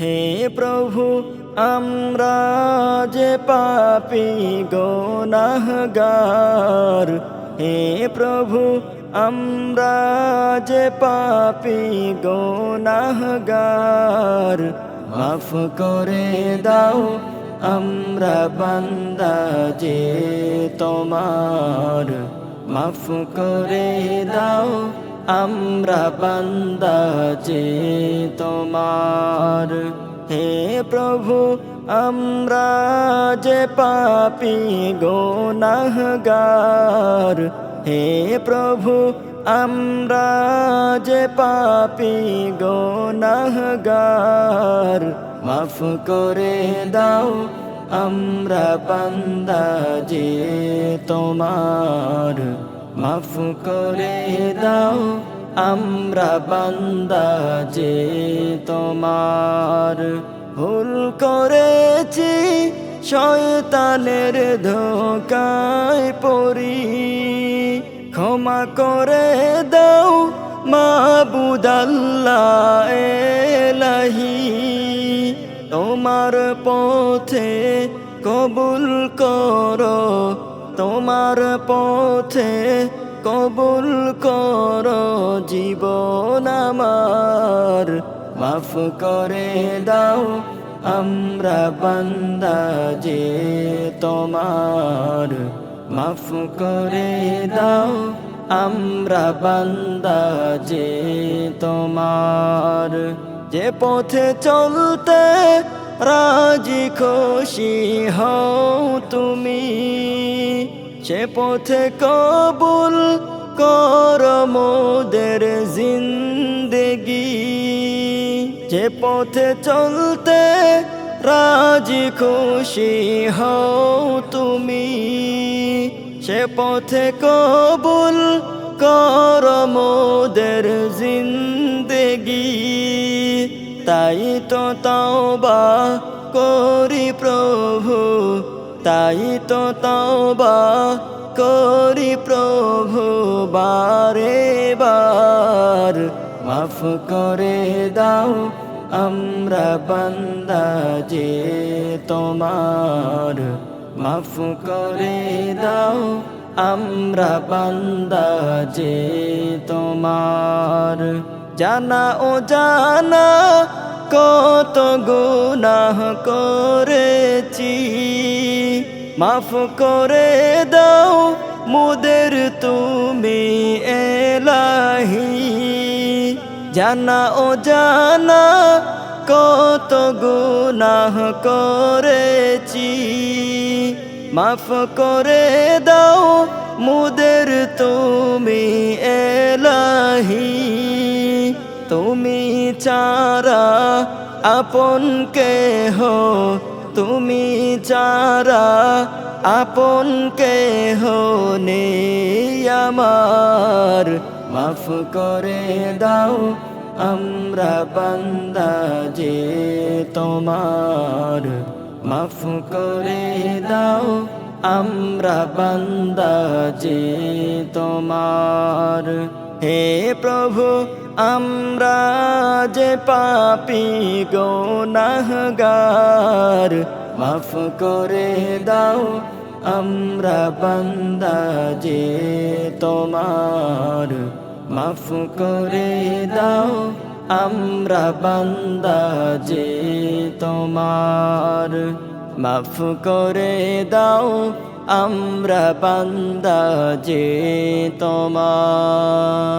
হে প্রভু, আমরা যে পাপি গোনাহগার, হে প্রভু, আমরা যে পাপি গোনাহগার, মাফ করে দাও, আমরা বান্দা যে তোমার, মাফ করে দাও আমরা বান্দা যে তোমার। হে প্রভু, আমরা যে পাপি গোনাহগার। হে প্রভু, আমরা যে পাপি গোনাহগার। মাফ করে দাও, আমরা বান্দা যে তোমার। মাফ করে দাও, আমরা বান্দা যে তোমার। ভুল করেছি, শয়তানের ধোকায় পড়ি। ক্ষমা করে দাও, মাবুদাল্লাহ তোমার পথে কবুল করো তোমার পথে কবুল কর জীবন আমার। মাফ করে দাও, আমরা বান্দা যে তোমার। মাফ করে দাও, আমরা বান্দা যে তোমার। যে পথে চলতে রাজি খুশি হও তুমি। সে পথে কবুল কর মোদের জিন্দগি। যে পথে চলতে রাজি খুশি হও তুমি। সে পথে কবুল কর মোদের জিন্দগি। তাই তো তওবা করি প্রভু তাই তো তওবা করি প্রভু বারে বার মাফ করে দাও আমরা বান্দা যে তোমার। মাফ করে দাও আমরা বান্দা যে তোমার। জানা ও জানা কত গুনাহ করেছি। মাফ করে দাও মুদের তুমি এলাহি। জানা ও জানা কত গুনাহ করেছি। মাফ করে দাও মুদের তুমি এলাহি। তুমি চারা আপন কে হো তুমি চারা আপন কে হো নে আমার, মাফ করে দাও, আমরা বান্দা যে তোমার। মাফ করে দাও, আমরা বান্দা যে তোমার। হে প্রভু আমরা যে পাপি গোনাহগার, মাফ করে দাও, আমরা বান্দা যে তোমার, মাফ করে দাও, আমরা বান্দা যে তোমার, মাফ করে দাও, আমরা বান্দা যে তোমার।